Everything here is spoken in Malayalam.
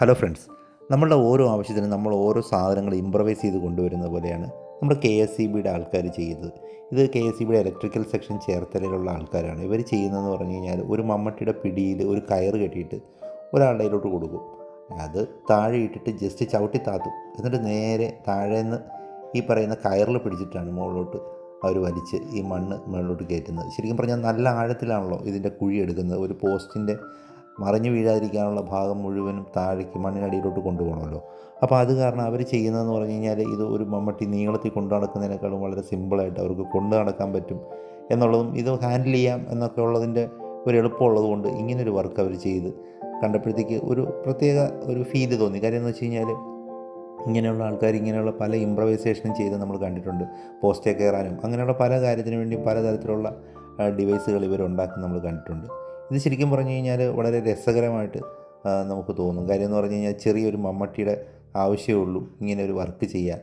ഹലോ ഫ്രണ്ട്സ് നമ്മളുടെ ഓരോ ആവശ്യത്തിനും നമ്മൾ ഓരോ സാധനങ്ങൾ ഇമ്പ്രവൈസ് ചെയ്ത് കൊണ്ടുവരുന്ന പോലെയാണ് നമ്മൾ കെ എസ് സി ബിയുടെ ആൾക്കാർ ചെയ്യുന്നത്. ഇത് കെ എസ് സി ബിയുടെ ഇലക്ട്രിക്കൽ സെക്ഷൻ ചേർത്തലയിലുള്ള ആൾക്കാരാണ്. ഇവർ ചെയ്യുന്നതെന്ന് പറഞ്ഞു കഴിഞ്ഞാൽ ഒരു മമ്മട്ടിയുടെ പിടിയിൽ ഒരു കയർ കെട്ടിയിട്ട് ഒരാളുടെ കയ്യിലോട്ട് കൊടുക്കും. അത് താഴെ ഇട്ടിട്ട് ജസ്റ്റ് ചവിട്ടി താത്തും. എന്നിട്ട് നേരെ താഴേന്ന് ഈ പറയുന്ന കയറിൽ പിടിച്ചിട്ടാണ് മുകളിലോട്ട് അവർ വലിച്ച് ഈ മണ്ണ് മുകളിലോട്ട് കയറ്റുന്നത്. ശരിക്കും പറഞ്ഞാൽ നല്ല ആഴത്തിലാണല്ലോ ഇതിന്റെ കുഴി എടുക്കുന്നത്. ഒരു പോസ്റ്റിന്റെ മറിഞ്ഞു വീഴാതിരിക്കാനുള്ള ഭാഗം മുഴുവനും താഴേക്ക് മണ്ണിനടിയിലോട്ട് കൊണ്ടുപോകണമല്ലോ. അപ്പോൾ അത് കാരണം അവർ ചെയ്യുന്നതെന്ന് പറഞ്ഞു കഴിഞ്ഞാൽ ഇത് ഒരു മമ്മട്ടി നീളത്തിൽ കൊണ്ടു നടക്കുന്നതിനേക്കാളും വളരെ സിമ്പിളായിട്ട് അവർക്ക് കൊണ്ടു നടക്കാൻ പറ്റും എന്നുള്ളതും ഇത് ഹാൻഡിൽ ചെയ്യാം എന്നൊക്കെ ഉള്ളതിന്റെ ഒരു എളുപ്പമുള്ളത് കൊണ്ട് ഇങ്ങനൊരു വർക്ക് അവർ ചെയ്ത് കണ്ടപ്പോഴത്തേക്ക് ഒരു പ്രത്യേക ഒരു ഫീൽ തോന്നി. കാര്യം എന്ന് വെച്ച് കഴിഞ്ഞാൽ ഇങ്ങനെയുള്ള ആൾക്കാർ ഇങ്ങനെയുള്ള പല ഇമ്പ്രവൈസേഷനും ചെയ്ത് നമ്മൾ കണ്ടിട്ടുണ്ട്. പോസ്റ്റേ കയറാനും അങ്ങനെയുള്ള പല കാര്യത്തിനു വേണ്ടി പലതരത്തിലുള്ള ഡിവൈസുകൾ ഇവർ ഉണ്ടാക്കി നമ്മൾ കണ്ടിട്ടുണ്ട്. ഇത് ശരിക്കും പറഞ്ഞു കഴിഞ്ഞാൽ വളരെ രസകരമായിട്ട് നമുക്ക് തോന്നും. കാര്യം എന്ന് പറഞ്ഞു കഴിഞ്ഞാൽ ചെറിയൊരു മമ്മട്ടിയുടെ ആവശ്യമേ ഉള്ളൂ ഇങ്ങനെ ഒരു വർക്ക് ചെയ്യാൻ.